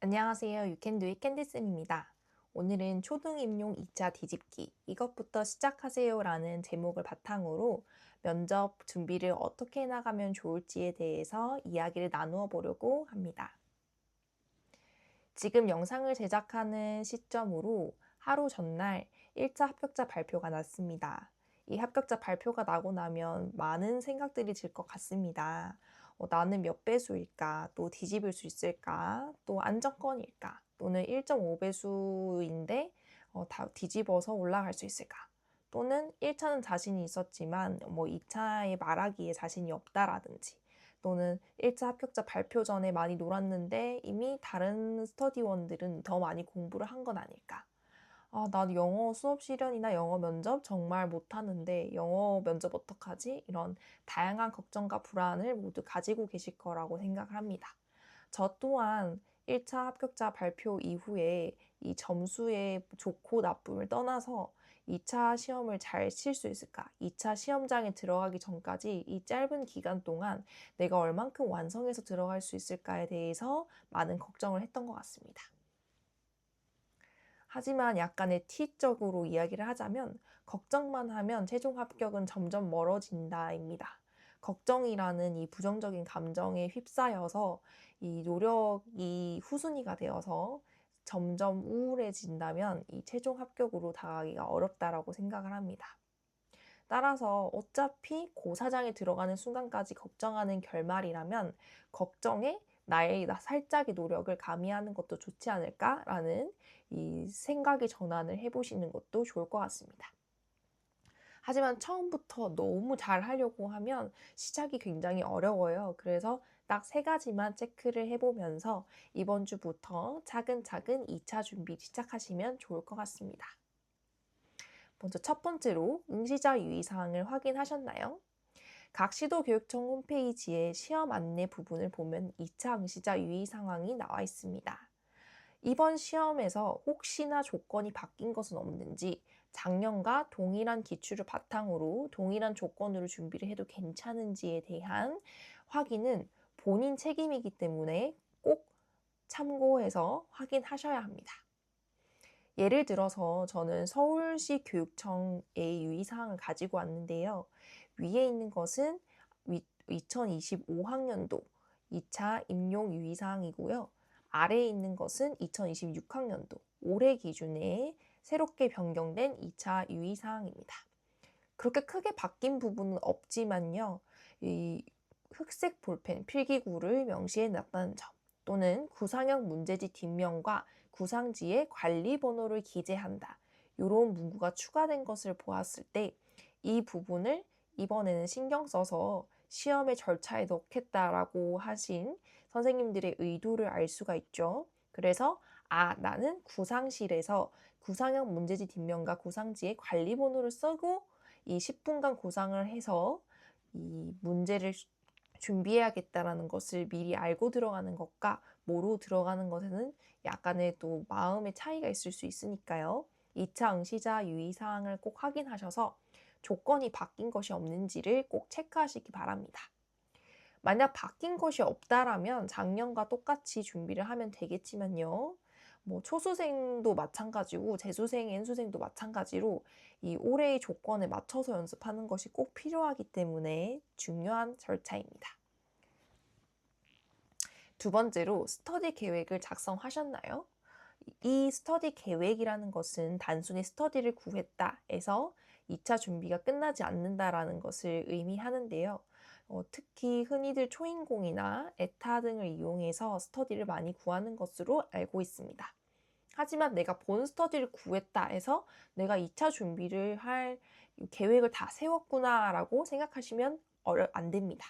안녕하세요. 유캔두의 캔디쌤입니다. 오늘은 초등임용 2차 뒤집기 이것부터 시작하세요 라는 제목을 바탕으로 면접 준비를 어떻게 해나가면 좋을지에 대해서 이야기를 나누어 보려고 합니다. 지금 영상을 제작하는 시점으로 하루 전날 1차 합격자 발표가 났습니다. 이 합격자 발표가 나고 나면 많은 생각들이 들 것 같습니다. 어, 나는 몇 배수일까? 또 뒤집을 수 있을까? 또 안정권일까? 또는 1.5배수인데 어, 다 뒤집어서 올라갈 수 있을까? 또는 1차는 자신이 있었지만 뭐 2차에 말하기에 자신이 없다라든지 또는 1차 합격자 발표 전에 많이 놀았는데 이미 다른 스터디원들은 더 많이 공부를 한 건 아닐까? 아, 난 영어 수업 실현이나 영어 면접 정말 못하는데 영어 면접 어떡하지? 이런 다양한 걱정과 불안을 모두 가지고 계실 거라고 생각을 합니다. 저 또한 1차 합격자 발표 이후에 이 점수의 좋고 나쁨을 떠나서 2차 시험을 잘 칠 수 있을까? 2차 시험장에 들어가기 전까지 이 짧은 기간 동안 내가 얼만큼 완성해서 들어갈 수 있을까에 대해서 많은 걱정을 했던 것 같습니다. 하지만 약간의 T적으로 이야기를 하자면 걱정만 하면 최종 합격은 점점 멀어진다입니다. 걱정이라는 이 부정적인 감정에 휩싸여서 이 노력이 후순위가 되어서 점점 우울해진다면 이 최종 합격으로 다가가기가 어렵다라고 생각을 합니다. 따라서 어차피 고사장에 들어가는 순간까지 걱정하는 결말이라면 걱정에 나의 살짝의 노력을 가미하는 것도 좋지 않을까라는 이 생각의 전환을 해보시는 것도 좋을 것 같습니다. 하지만 처음부터 너무 잘 하려고 하면 시작이 굉장히 어려워요. 그래서 딱 세 가지만 체크를 해보면서 이번 주부터 차근차근 2차 준비 시작하시면 좋을 것 같습니다. 먼저 첫 번째로 응시자 유의사항을 확인하셨나요? 각 시도교육청 홈페이지에 시험 안내 부분을 보면 2차 응시자 유의 상황이 나와 있습니다. 이번 시험에서 혹시나 조건이 바뀐 것은 없는지 작년과 동일한 기출을 바탕으로 동일한 조건으로 준비를 해도 괜찮은지에 대한 확인은 본인 책임이기 때문에 꼭 참고해서 확인하셔야 합니다. 예를 들어서 저는 서울시 교육청의 유의사항을 가지고 왔는데요. 위에 있는 것은 2025학년도 2차 임용 유의사항이고요. 아래에 있는 것은 2026학년도 올해 기준에 새롭게 변경된 2차 유의사항입니다. 그렇게 크게 바뀐 부분은 없지만요. 이 흑색 볼펜 필기구를 명시해 놨다는 점 또는 구상형 문제지 뒷면과 구상지에 관리 번호를 기재한다. 이런 문구가 추가된 것을 보았을 때 이 부분을 이번에는 신경 써서 시험의 절차에 넣겠다라고 하신 선생님들의 의도를 알 수가 있죠. 그래서 아, 나는 구상실에서 구상형 문제지 뒷면과 구상지에 관리 번호를 쓰고 이 10분간 구상을 해서 이 문제를 준비해야겠다라는 것을 미리 알고 들어가는 것과 모르고 들어가는 것에는 약간의 또 마음의 차이가 있을 수 있으니까요. 2차 응시자 유의사항을 꼭 확인하셔서 조건이 바뀐 것이 없는지를 꼭 체크하시기 바랍니다. 만약 바뀐 것이 없다라면 작년과 똑같이 준비를 하면 되겠지만요. 뭐 초수생도 마찬가지고 재수생, N수생도 마찬가지로 이 올해의 조건에 맞춰서 연습하는 것이 꼭 필요하기 때문에 중요한 절차입니다. 두 번째로 스터디 계획을 작성하셨나요? 이 스터디 계획이라는 것은 단순히 스터디를 구했다에서 2차 준비가 끝나지 않는다라는 것을 의미하는데요. 어, 특히 흔히들 초인공이나 에타 등을 이용해서 스터디를 많이 구하는 것으로 알고 있습니다. 하지만 내가 본 스터디를 구했다 해서 내가 2차 준비를 할 계획을 다 세웠구나라고 생각하시면 어려, 안 됩니다.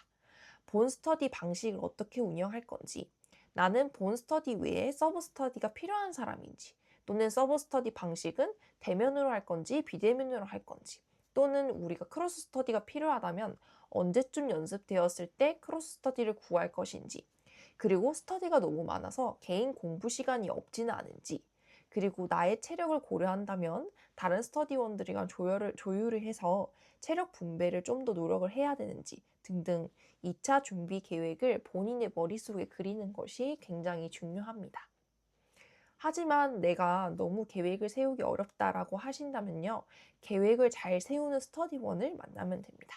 본 스터디 방식을 어떻게 운영할 건지, 나는 본 스터디 외에 서브 스터디가 필요한 사람인지, 또는 서브 스터디 방식은 대면으로 할 건지 비대면으로 할 건지 또는 우리가 크로스 스터디가 필요하다면 언제쯤 연습되었을 때 크로스 스터디를 구할 것인지 그리고 스터디가 너무 많아서 개인 공부 시간이 없지는 않은지 그리고 나의 체력을 고려한다면 다른 스터디원들이랑 조율을, 조율을 해서 체력 분배를 좀 더 노력을 해야 되는지 등등 2차 준비 계획을 본인의 머릿속에 그리는 것이 굉장히 중요합니다. 하지만 내가 너무 계획을 세우기 어렵다라고 하신다면요. 계획을 잘 세우는 스터디원을 만나면 됩니다.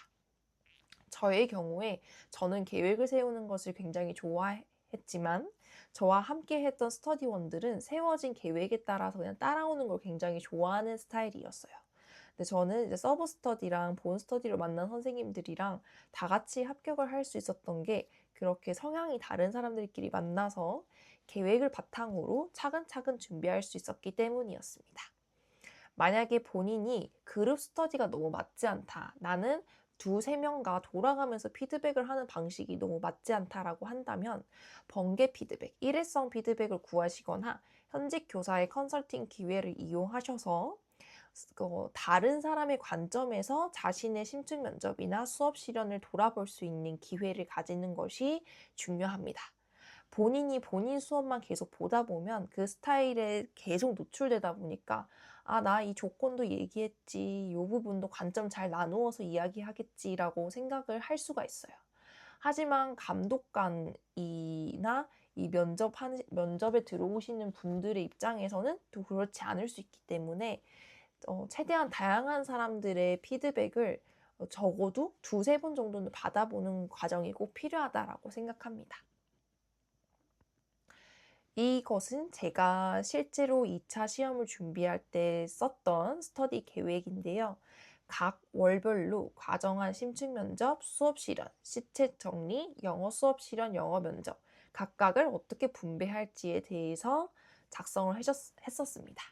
저의 경우에 저는 계획을 세우는 것을 굉장히 좋아했지만 저와 함께 했던 스터디원들은 세워진 계획에 따라서 그냥 따라오는 걸 굉장히 좋아하는 스타일이었어요. 근데 저는 이제 서브 스터디랑 본 스터디로 만난 선생님들이랑 다 같이 합격을 할 수 있었던 게 그렇게 성향이 다른 사람들끼리 만나서 계획을 바탕으로 차근차근 준비할 수 있었기 때문이었습니다. 만약에 본인이 그룹 스터디가 너무 맞지 않다. 나는 두세 명과 돌아가면서 피드백을 하는 방식이 너무 맞지 않다라고 한다면 번개 피드백, 일회성 피드백을 구하시거나 현직 교사의 컨설팅 기회를 이용하셔서 어, 다른 사람의 관점에서 자신의 심층 면접이나 수업 실현을 돌아볼 수 있는 기회를 가지는 것이 중요합니다. 본인이 본인 수업만 계속 보다 보면 그 스타일에 계속 노출되다 보니까 아, 나 이 조건도 얘기했지, 이 부분도 관점 잘 나누어서 이야기하겠지라고 생각을 할 수가 있어요. 하지만 감독관이나 이 면접 면접에 들어오시는 분들의 입장에서는 또 그렇지 않을 수 있기 때문에 어, 최대한 다양한 사람들의 피드백을 어, 적어도 두세 번 정도는 받아보는 과정이 꼭 필요하다라고 생각합니다. 이것은 제가 실제로 2차 시험을 준비할 때 썼던 스터디 계획인데요. 각 월별로 과정한 심층 면접, 수업 실현, 시책 정리, 영어 수업 실현, 영어 면접 각각을 어떻게 분배할지에 대해서 작성을 하셨, 했었습니다.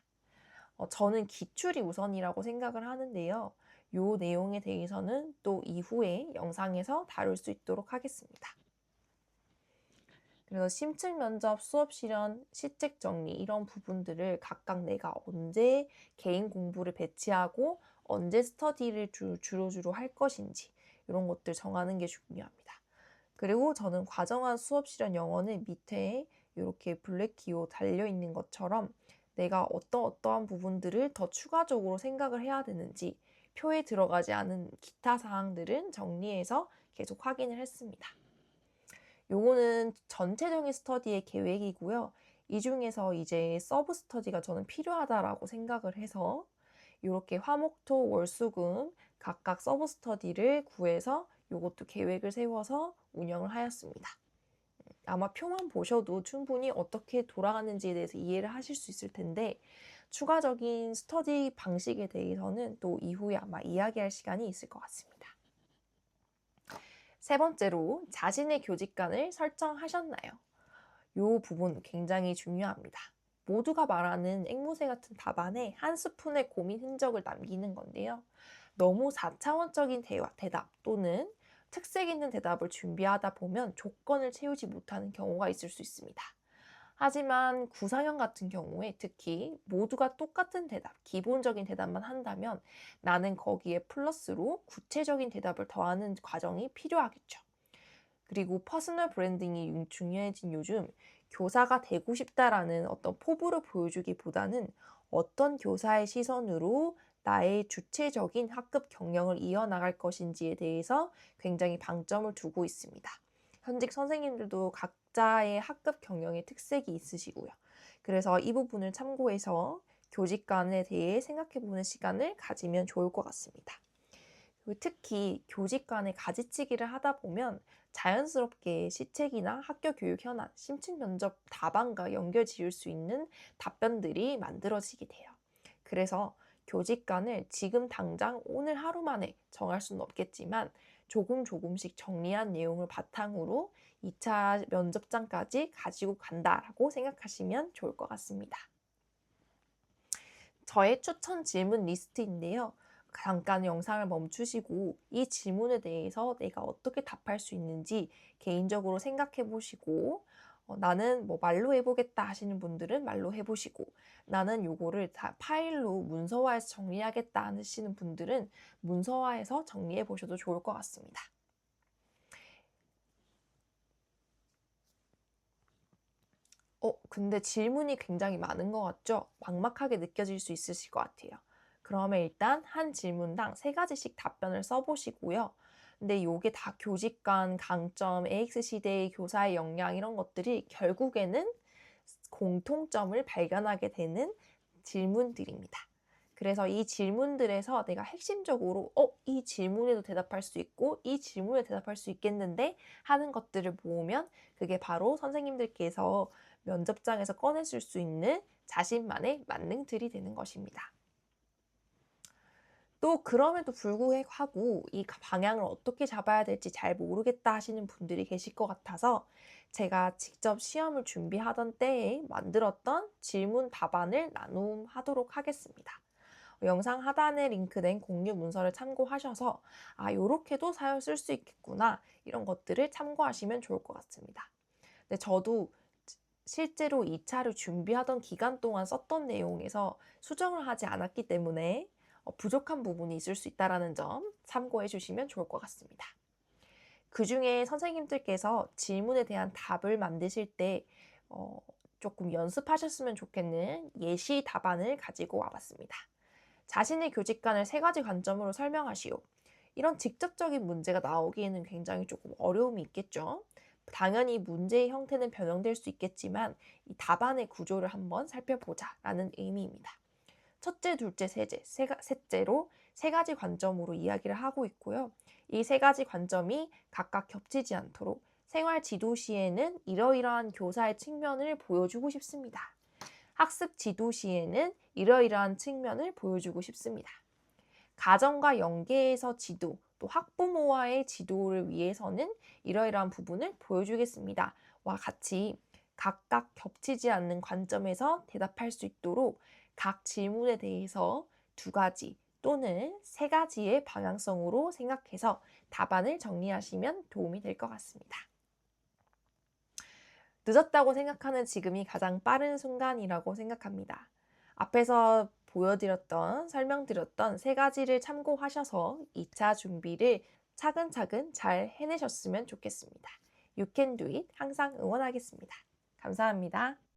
어, 저는 기출이 우선이라고 생각을 하는데요. 요 내용에 대해서는 또 이후에 영상에서 다룰 수 있도록 하겠습니다. 그래서 심층 면접, 수업 실현, 시책 정리 이런 부분들을 각각 내가 언제 개인 공부를 배치하고 언제 스터디를 주, 주로 주로 할 것인지 이런 것들 정하는 게 중요합니다. 그리고 저는 과정한 수업 실현 영어는 밑에 이렇게 블랙 기호 달려 있는 것처럼 내가 어떠 어떠한 부분들을 더 추가적으로 생각을 해야 되는지 표에 들어가지 않은 기타 사항들은 정리해서 계속 확인을 했습니다. 요거는 전체적인 스터디의 계획이고요. 이 중에서 이제 서브 스터디가 저는 필요하다라고 생각을 해서 이렇게 화목토 월수금 각각 서브 스터디를 구해서 이것도 계획을 세워서 운영을 하였습니다. 아마 표만 보셔도 충분히 어떻게 돌아가는지에 대해서 이해를 하실 수 있을 텐데 추가적인 스터디 방식에 대해서는 또 이후에 아마 이야기할 시간이 있을 것 같습니다. 세 번째로 자신의 교직관을 설정하셨나요? 이 부분 굉장히 중요합니다. 모두가 말하는 앵무새 같은 답안에 한 스푼의 고민 흔적을 남기는 건데요. 너무 4차원적인 대화, 대답 또는 특색 있는 대답을 준비하다 보면 조건을 채우지 못하는 경우가 있을 수 있습니다. 하지만 구상형 같은 경우에 특히 모두가 똑같은 대답, 기본적인 대답만 한다면 나는 거기에 플러스로 구체적인 대답을 더하는 과정이 필요하겠죠. 그리고 퍼스널 브랜딩이 중요해진 요즘 교사가 되고 싶다라는 어떤 포부를 보여주기보다는 어떤 교사의 시선으로 나의 주체적인 학급 경영을 이어나갈 것인지에 대해서 굉장히 방점을 두고 있습니다. 현직 선생님들도 각자의 학급 경영의 특색이 있으시고요. 그래서 이 부분을 참고해서 교직관에 대해 생각해보는 시간을 가지면 좋을 것 같습니다. 특히 교직관에 가지치기를 하다 보면 자연스럽게 시책이나 학교 교육 현안, 심층 면접 답안과 연결 지을 수 있는 답변들이 만들어지게 돼요. 그래서 교직관을 지금 당장 오늘 하루 만에 정할 수는 없겠지만 조금 조금씩 정리한 내용을 바탕으로 2차 면접장까지 가지고 간다라고 생각하시면 좋을 것 같습니다. 저의 추천 질문 리스트인데요. 잠깐 영상을 멈추시고 이 질문에 대해서 내가 어떻게 답할 수 있는지 개인적으로 생각해 보시고 어, 나는 뭐 말로 해보겠다 하시는 분들은 말로 해보시고 나는 요거를 다 파일로 문서화해서 정리하겠다 하시는 분들은 문서화해서 정리해 보셔도 좋을 것 같습니다. 어, 근데 질문이 굉장히 많은 것 같죠? 막막하게 느껴질 수 있으실 것 같아요. 그러면 일단 한 질문당 세 가지씩 답변을 써보시고요. 근데 요게 다 교직 간 강점, AX 시대의 교사의 역량 이런 것들이 결국에는 공통점을 발견하게 되는 질문들입니다. 그래서 이 질문들에서 내가 핵심적으로 어, 이 질문에도 대답할 수 있고 이 질문에 대답할 수 있겠는데 하는 것들을 모으면 그게 바로 선생님들께서 면접장에서 꺼내줄 수 있는 자신만의 만능들이 되는 것입니다. 또 그럼에도 불구하고 이 방향을 어떻게 잡아야 될지 잘 모르겠다 하시는 분들이 계실 것 같아서 제가 직접 시험을 준비하던 때에 만들었던 질문 답안을 나눔하도록 하겠습니다. 영상 하단에 링크된 공유 문서를 참고하셔서 아 요렇게도 사연 쓸 수 있겠구나 이런 것들을 참고하시면 좋을 것 같습니다. 근데 저도 실제로 2차를 준비하던 기간 동안 썼던 내용에서 수정을 하지 않았기 때문에 어, 부족한 부분이 있을 수 있다는 점 참고해 주시면 좋을 것 같습니다. 그 중에 선생님들께서 질문에 대한 답을 만드실 때 어, 조금 연습하셨으면 좋겠는 예시 답안을 가지고 와봤습니다. 자신의 교직관을 세 가지 관점으로 설명하시오. 이런 직접적인 문제가 나오기에는 굉장히 조금 어려움이 있겠죠. 당연히 문제의 형태는 변형될 수 있겠지만 이 답안의 구조를 한번 살펴보자라는 의미입니다. 첫째, 둘째, 셋째, 세, 셋째로 세 가지 관점으로 이야기를 하고 있고요. 이 세 가지 관점이 각각 겹치지 않도록 생활 지도 시에는 이러이러한 교사의 측면을 보여주고 싶습니다. 학습 지도 시에는 이러이러한 측면을 보여주고 싶습니다. 가정과 연계해서 지도, 또 학부모와의 지도를 위해서는 이러이러한 부분을 보여주겠습니다. 와 같이 각각 겹치지 않는 관점에서 대답할 수 있도록 각 질문에 대해서 두 가지 또는 세 가지의 방향성으로 생각해서 답안을 정리하시면 도움이 될 것 같습니다. 늦었다고 생각하는 지금이 가장 빠른 순간이라고 생각합니다. 앞에서 보여드렸던, 설명드렸던 세 가지를 참고하셔서 2차 준비를 차근차근 잘 해내셨으면 좋겠습니다. You can do it. 항상 응원하겠습니다. 감사합니다.